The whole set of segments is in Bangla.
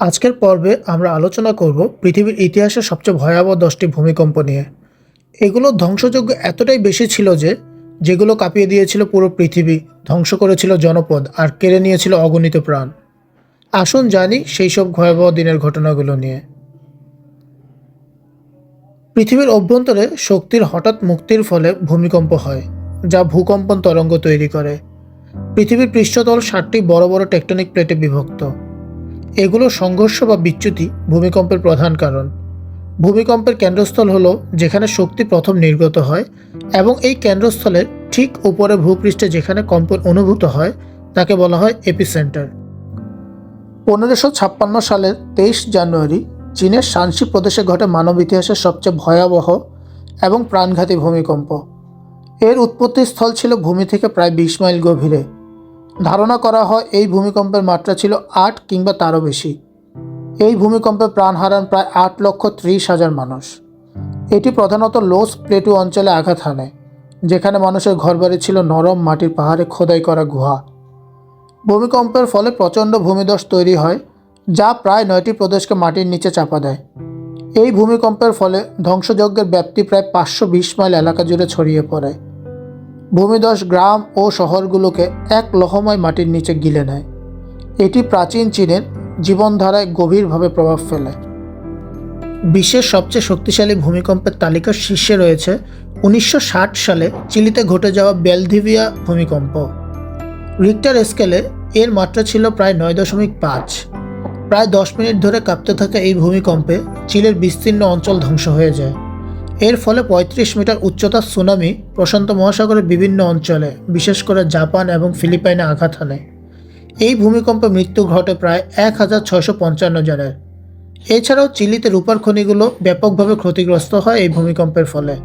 আজকের পর্বে আমরা আলোচনা করব পৃথিবীর ইতিহাসের সবচেয়ে ভয়াবহ দশটি ভূমিকম্প নিয়ে। এগুলো ধ্বংসযোগ্য এতটাই বেশি ছিল যে, যেগুলো কাঁপিয়ে দিয়েছিল পুরো পৃথিবী, ধ্বংস করেছিল জনপদ আর কেড়ে নিয়েছিল অগণিত প্রাণ। আসুন জানি সেই সব ভয়াবহ দিনের ঘটনাগুলো নিয়ে। পৃথিবীর অভ্যন্তরে শক্তির হঠাৎ মুক্তির ফলে ভূমিকম্প হয়, যা ভূকম্পন তরঙ্গ তৈরি করে। পৃথিবীর পৃষ্ঠতল ষাটটি বড় বড় টেকটনিক প্লেটে বিভক্ত। এগুলো সংঘর্ষ বা বিচ্যুতি ভূমিকম্পের প্রধান কারণ। ভূমিকম্পের কেন্দ্রস্থল হলো যেখানে শক্তি প্রথম নির্গত হয় এবং এই কেন্দ্রস্থলের ঠিক উপরে ভূপৃষ্ঠে যেখানে কম্পন অনুভূত হয়, তাকে বলা হয় এপিসেন্টার। পনেরোশো ছাপ্পান্ন সালের তেইশ জানুয়ারি চীনের শানসি প্রদেশে ঘটে মানব ইতিহাসের সবচেয়ে ভয়াবহ এবং প্রাণঘাতী ভূমিকম্প। এর উৎপত্তিস্থল ছিল ভূমি থেকে প্রায় বিশ মাইল গভীরে। ধারণা করা হয় এই ভূমিকম্পের মাত্রা ছিল আট কিংবা তারও বেশি। এই ভূমিকম্পে প্রাণ হারান প্রায় আট লক্ষ ত্রিশ হাজার মানুষ। এটি প্রধানত লোস প্লেটু অঞ্চলে আঘাত হানে, যেখানে মানুষের ঘরবাড়ি ছিল নরম মাটির পাহাড়ে খোদাই করা গুহা। ভূমিকম্পের ফলে প্রচণ্ড ভূমিধস তৈরি হয়, যা প্রায় নয়টি প্রদেশকে মাটির নিচে চাপা দেয়। এই ভূমিকম্পের ফলে ধ্বংসযজ্ঞের ব্যাপ্তি প্রায় পাঁচশো বিশ মাইল এলাকা জুড়ে ছড়িয়ে পড়ে। ভূমিধস গ্রাম ও শহরগুলোকে এক লহময় মাটির নিচে গিলে নেয়। এটি প্রাচীন চীনের জীবনধারায় গভীরভাবে প্রভাব ফেলে। বিশ্বের সবচেয়ে শক্তিশালী ভূমিকম্পের তালিকার শীর্ষে রয়েছে উনিশশো ষাট সালে চিলিতে ঘটে যাওয়া বেলধিভিয়া ভূমিকম্প। রিক্টার স্কেলে এর মাত্রা ছিল প্রায় নয় দশমিক পাঁচ। প্রায় দশ মিনিট ধরে কাঁপতে থাকা এই ভূমিকম্পে চিলের বিস্তীর্ণ অঞ্চল ধ্বংস হয়ে যায়। এর ফলে পঁয়ত্রিশ মিটার উচ্চতার সুনামি প্রশান্ত মহাসাগরের বিভিন্ন অঞ্চলে, বিশেষ করে জাপান এবং ফিলিপাইনে আঘাত হানে। এই ভূমিকম্পে মৃত্যু ঘটে প্রায় এক হাজার ছয়শো পঞ্চান্ন জনের। এছাড়াও চিলিতে রূপার খনিগুলো ব্যাপকভাবে ক্ষতিগ্রস্ত হয় এই ভূমিকম্পের ফলে।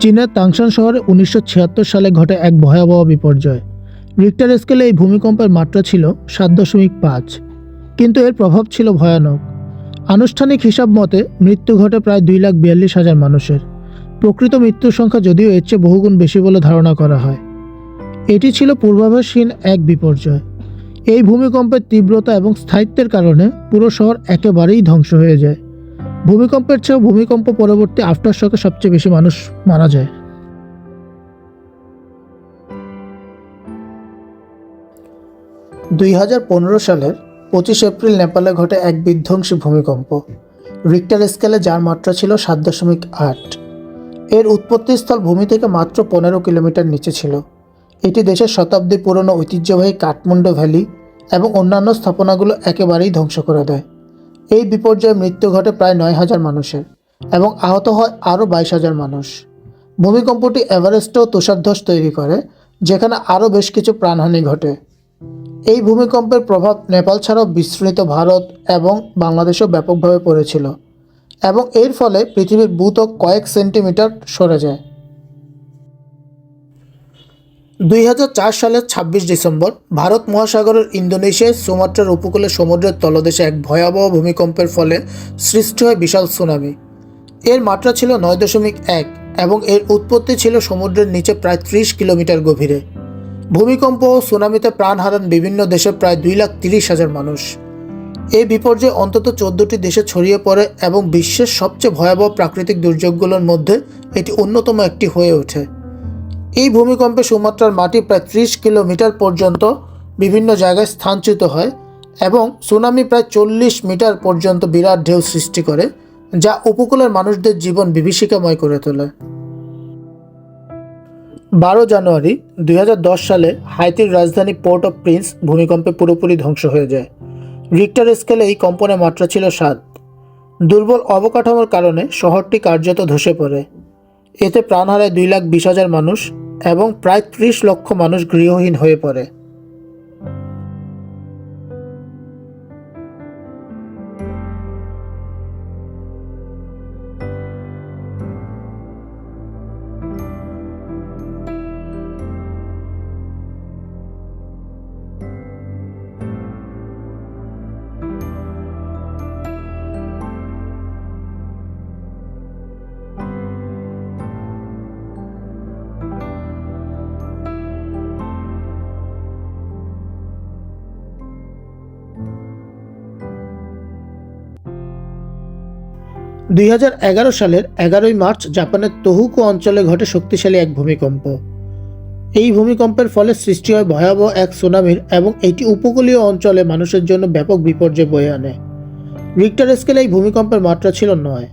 চীনের তাংশান শহরে উনিশশো ছিয়াত্তর সালে ঘটে এক ভয়াবহ বিপর্যয়। রিক্টার স্কেলে এই ভূমিকম্পের মাত্রা ছিল সাত দশমিক পাঁচ। কিন্তু এর প্রভাব ছিল ভয়ানক। আনুষ্ঠানিক হিসাব মতে, মৃত্যু ঘটে প্রায় দুই লাখ বিয়াল্লিশ হাজার মানুষের। প্রকৃত মৃত্যুর সংখ্যা যদিও এর চেয়ে বহুগুণ বেশি বলে ধারণা করা হয়। এটি ছিল পূর্বাভাসহীন এক বিপর্যয়। এই ভূমিকম্পের তীব্রতা এবং স্থায়িত্বের কারণে পুরো শহর একেবারেই ধ্বংস হয়ে যায়। ভূমিকম্পের চেয়েও ভূমিকম্প পরবর্তী আফটার শকে সবচেয়ে বেশি মানুষ মারা যায়। দুই হাজার পনেরো সালের পঁচিশ এপ্রিল নেপালে ঘটে এক বিধ্বংসী ভূমিকম্প। রিক্টার স্কেলে যার মাত্রা ছিল সাত দশমিক আট। এর উৎপত্তিস্থল ভূমি থেকে মাত্র পনেরো কিলোমিটার নিচে ছিল। এটি দেশের শতাব্দী পুরনো ঐতিহ্যবাহী কাঠমান্ডু ভ্যালি এবং অন্যান্য স্থাপনাগুলো একেবারেই ধ্বংস করে দেয়। এই বিপর্যয়ে মৃত্যু ঘটে প্রায় নয় হাজার মানুষের এবং আহত হয় আরও বাইশ হাজার মানুষ। ভূমিকম্পটি এভারেস্টেও তুষারধ্বস তৈরি করে, যেখানে আরও বেশ কিছু প্রাণহানি ঘটে। এই ভূমিকম্পের প্রভাব নেপাল ছাড়াও বিস্তৃত ভারত এবং বাংলাদেশেও ব্যাপকভাবে পড়েছিল এবং এর ফলে পৃথিবীর ভূত্বক কয়েক সেন্টিমিটার সরে যায়। দুই হাজার চার সালের ছাব্বিশ ডিসেম্বর ভারত মহাসাগরের ইন্দোনেশিয়ায় সুমাত্রার উপকূলে সমুদ্রের তলদেশে এক ভয়াবহ ভূমিকম্পের ফলে সৃষ্টি হয় বিশাল সুনামি। এর মাত্রা ছিল নয় দশমিক এক এবং এর উৎপত্তি ছিল সমুদ্রের নিচে প্রায় ত্রিশ কিলোমিটার গভীরে। ভূমিকম্প ও সুনামিতে প্রাণ হারান বিভিন্ন দেশে প্রায় দুই লাখ তিরিশ হাজার মানুষ। এই বিপর্যয় অন্তত চোদ্দটি দেশে ছড়িয়ে পড়ে এবং বিশ্বের সবচেয়ে ভয়াবহ প্রাকৃতিক দুর্যোগগুলোর মধ্যে এটি অন্যতম একটি হয়ে ওঠে। এই ভূমিকম্পে সুমাত্রার মাটি প্রায় ত্রিশ কিলোমিটার পর্যন্ত বিভিন্ন জায়গায় স্থানচ্যুত হয় এবং সুনামি প্রায় চল্লিশ মিটার পর্যন্ত বিরাট ঢেউ সৃষ্টি করে, যা উপকূলের মানুষদের জীবন বিভীষিকাময় করে তোলে। বারো জানুয়ারি দুই হাজার দশ সালে হাইতির রাজধানী পোর্ট অফ প্রিন্স ভূমিকম্পে পুরোপুরি ধ্বংস হয়ে যায়। রিক্টার স্কেলে এই কম্পনের মাত্রা ছিল সাত। দুর্বল অবকাঠামোর কারণে শহরটি কার্যত ধসে পড়ে। এতে প্রাণ হারায় দুই লাখ বিশ হাজার মানুষ এবং প্রায় ত্রিশ লক্ষ মানুষ গৃহহীন হয়ে পড়ে। দুই হাজার এগারো সালের এগারোই মার্চ জাপানের তোহুকো অঞ্চলে ঘটে শক্তিশালী এক ভূমিকম্প। এই ভূমিকম্পের ফলে সৃষ্টি হয় ভয়াবহ এক সুনামির এবং এটি উপকূলীয় অঞ্চলে মানুষের জন্য ব্যাপক বিপর্যয় বয়ে আনে। রিক্টার স্কেলে এই ভূমিকম্পের মাত্রা ছিল নয়।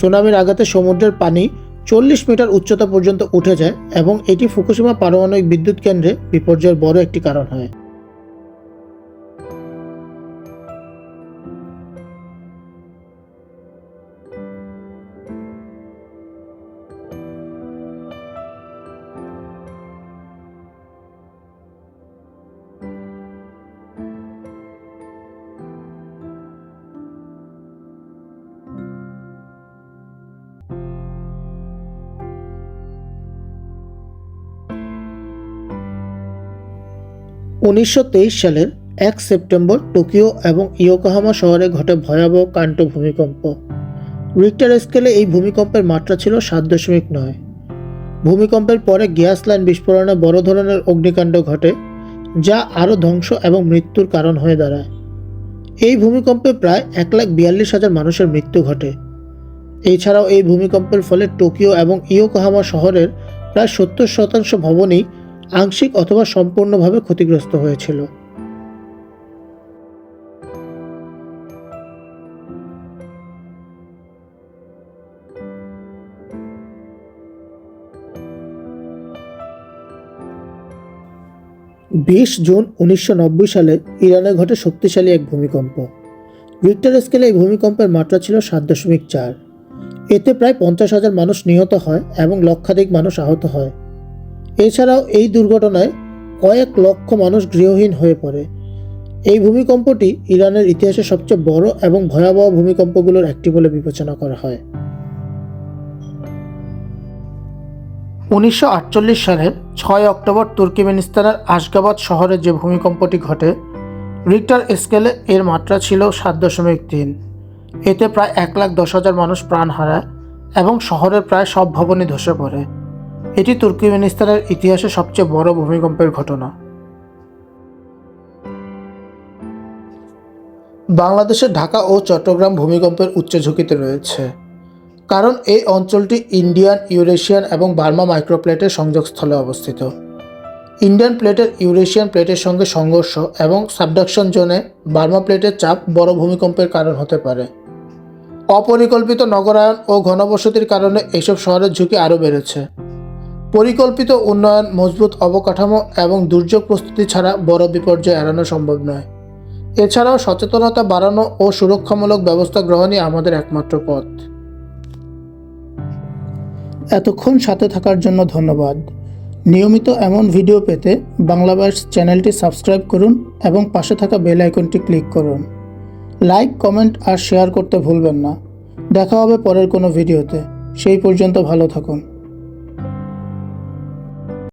সুনামির আঘাতে সমুদ্রের পানি চল্লিশ মিটার উচ্চতা পর্যন্ত উঠে যায় এবং এটি ফুকুশিমা পারমাণবিক বিদ্যুৎ কেন্দ্রে বিপর্যয়ের বড় একটি কারণ হয়। উনিশশো তেইশ সালের এক সেপ্টেম্বর টোকিও এবং ইয়োকোহামা শহরে ঘটে ভয়াবহ কাণ্ড ভূমিকম্প। রিক্টার স্কেলে এই ভূমিকম্পের মাত্রা ছিল সাত দশমিক নয়। ভূমিকম্পের পরে গ্যাস লাইন বিস্ফোরণে বড় ধরনের অগ্নিকাণ্ড ঘটে, যা আরও ধ্বংস এবং মৃত্যুর কারণ হয়ে দাঁড়ায়। এই ভূমিকম্পে প্রায় এক লাখ বিয়াল্লিশ হাজার মানুষের মৃত্যু ঘটে। এছাড়াও এই ভূমিকম্পের ফলে টোকিও এবং ইয়োকোহামা শহরের প্রায় সত্তর শতাংশ ভবনই আংশিক অথবা সম্পূর্ণভাবে ক্ষতিগ্রস্ত হয়েছিল। বিশ জুন উনিশশো নব্বই সালে ইরানে ঘটে শক্তিশালী এক ভূমিকম্প। রিক্টার স্কেলে এই ভূমিকম্পের মাত্রা ছিল সাত দশমিক চার। এতে প্রায় পঞ্চাশ হাজার মানুষ নিহত হয় এবং লক্ষাধিক মানুষ আহত হয়। এছাড়াও এই দুর্ঘটনায় কয়েক লক্ষ মানুষ গৃহহীন হয়ে পড়ে। এই ভূমিকম্পটি ইরানের ইতিহাসে সবচেয়ে বড় এবং ভয়াবহ ভূমিকম্পগুলোর একটি বলে বিবেচনা করা হয়। উনিশশো আটচল্লিশ সালের ছয় অক্টোবর তুর্কিমেনিস্তানের আশগাবাদ শহরে যে ভূমিকম্পটি ঘটে, রিক্টার স্কেলে এর মাত্রা ছিল সাত দশমিক তিন। এতে প্রায় এক লাখ দশ হাজার মানুষ প্রাণ হারায় এবং শহরের প্রায় সব ভবনই ধসে পড়ে। এটি তুর্কমেনিস্তানের ইতিহাসে সবচেয়ে বড় ভূমিকম্পের ঘটনা। বাংলাদেশের ঢাকা ও চট্টগ্রাম ভূমিকম্পের উচ্চ ঝুঁকিতে রয়েছে, কারণ এই অঞ্চলটি ইন্ডিয়ান, ইউরেশিয়ান এবং বার্মা মাইক্রোপ্লেটের সংযোগস্থলে অবস্থিত। ইন্ডিয়ান প্লেটের ইউরেশিয়ান প্লেটের সঙ্গে সংঘর্ষ এবং সাবডাকশন জোনে বার্মা প্লেটের চাপ বড় ভূমিকম্পের কারণ হতে পারে। অপরিকল্পিত নগরায়ন ও ঘনবসতির কারণে এইসব শহরের ঝুঁকি আরও বেড়েছে। পরিকল্পিত উন্নয়ন, মজবুত অবকাঠামো এবং দুর্যোগ প্রস্তুতি ছাড়া বড় বিপর্যয় এড়ানো সম্ভব নয়। এছাড়াও সচেতনতা বাড়ানো ও সুরক্ষামূলক ব্যবস্থা গ্রহণই আমাদের একমাত্র পথ। এতক্ষণ সাথে থাকার জন্য ধন্যবাদ। নিয়মিত এমন ভিডিও পেতে বাংলা চ্যানেলটি সাবস্ক্রাইব করুন এবং পাশে থাকা বেল আইকনটি ক্লিক করুন। লাইক, কমেন্ট আর শেয়ার করতে ভুলবেন না। দেখা হবে পরের কোনো ভিডিওতে। সেই পর্যন্ত ভালো থাকুন।